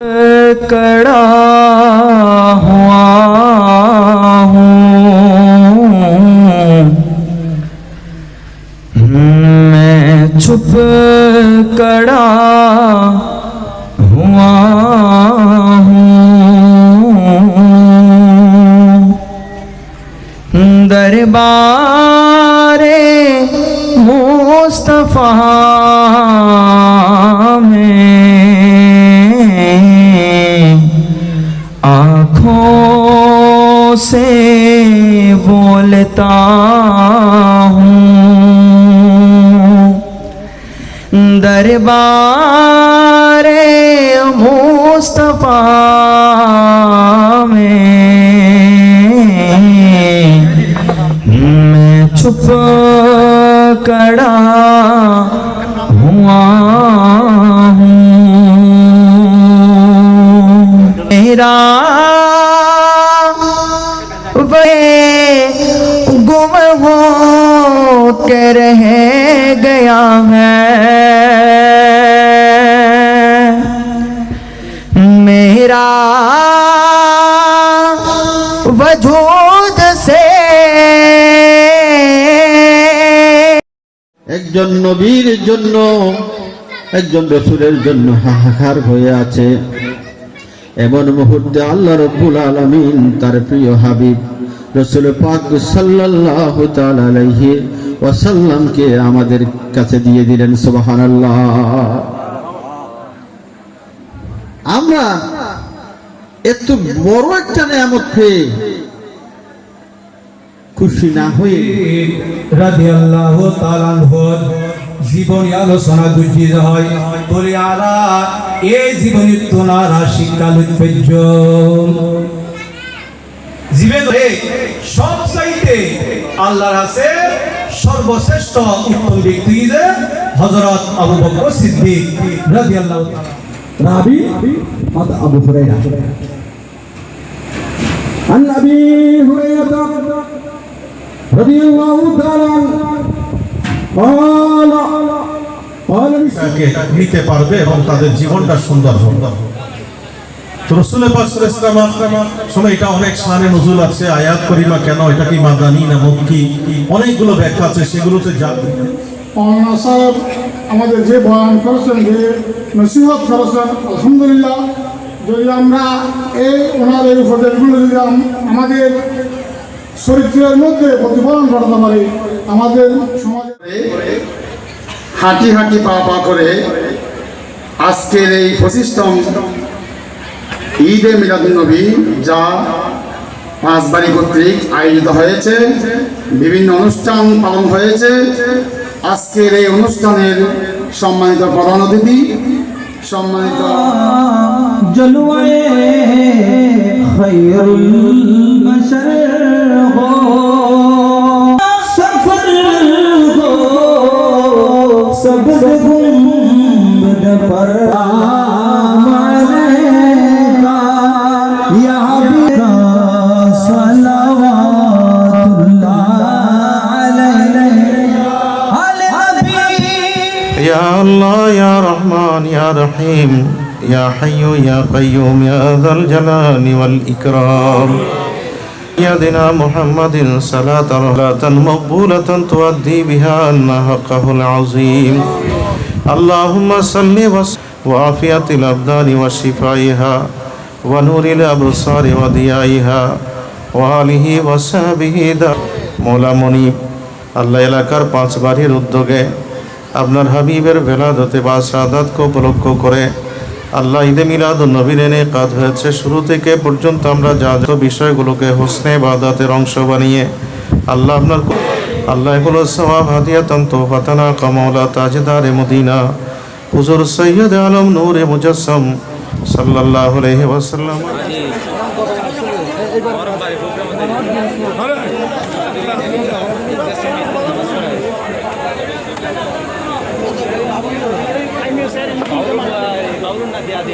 कड़ा हुआ हूँ। मैं छुप कड़ा हुआ हूँ। दरबारे बोलता हूँ। दरबारे मुस्तफ़ा में मैं कड़ा हुआ हूँ। मेरा वे गुम हो के रह गया है मेरा वजूद से একজন নবীর জন্য একজন রসুলের জন্য হাহাকার হয়ে আছে এমন মুহূর্তে আল্লাহ রব্বুল আলমিন তার প্রিয় হাবিব রসুল পাক সাল্লাল্লাহু তাআলা আলাইহি ওয়াসাল্লামকে আমাদের কাছে দিয়ে দিলেন, সুবহানাল্লাহ। আমরা এত বড় একটা নিয়ামত পেয়ে খুশি না হয়ে তাআলা আনহুর জীবনী আলোচনা গুজিত হয় বলে, আরা এই জীবনী তোনারা শিক্ষা লুৎপেজ্য জীবে ধরে সব চাইতে আল্লাহর কাছে সর্বশ্রেষ্ঠ উত্তম ব্যক্তি যে হযরত আবু বকর সিদ্দিক রাদিয়াল্লাহু তাআলা রাবি قد أبو هريرة عن أبي هريرة رضي الله تعالى عنه قال قال তাকে নিতে পারবে এবং তাদের জীবনটা সুন্দর হবে তো রসুলের সাল্লাল্লাহু আলাইহি ওয়াসাল্লাম এটা অনেক শানে নজুল আছে আয়াত করিমা কেন এটা কি মাদানি না মক্কি? অনেকগুলো ব্যাখ্যা আছে সেগুলোতে যা। মৌলানা সাহেব আমাদের যে বয়ান করেছেন যে নসিহত করেছেন আলহামদুলিল্লাহ যদি আমরা এই ওনার এই উপদেশগুলো যদি আমাদের চরিত্রের মধ্যে প্রতিফলন করতে পারি আমাদের সমাজে হাঁটি হাঁটি পা পা করে আজকের এই পঁচিশতম ঈদে মিলাদুন্নবী যা পাঁচবাড়ি কর্তৃক আয়োজিত হয়েছে, বিভিন্ন অনুষ্ঠান পালন হয়েছে। আজকের এই অনুষ্ঠানের সম্মানিত প্রধান অতিথি, সম্মানিত সব গুম رحمن يا رحيم يا حي يا قيوم يا ذا الجلال والإكرام سيدنا محمد صلاة صلاة مقبولة تؤدي بها أن حقه العظيم اللهم صل وسلم وعافية الأبدان وشفائها ونور الأبصار وضيائها وآله وصحبه دا مولا منيب আল্লাহ এলাকার পাঁচ বাড়ির উদ্যোগে আপনার হাবিবের ভেলাদতে বা সাদাতকে উপলক্ষ করে আল্লাহ ঈদে মিলাদ নবীন এনে কাজ হয়েছে। শুরু থেকে পর্যন্ত আমরা যা যত বিষয়গুলোকে হোসনে বাদাতের অংশ বানিয়ে আল্লাহ আপনার আল্লাহ এগুলো সবাব হাদিয়া তন্ত ফাতানা কামৌলা তাজদার মদিনা। হুজুর সৈয়দ আলম নূর মুজাসম সাল্লাহ আলহি ওয়াসাল্লাম। సార్ ఇంకొక గౌరవ నది అది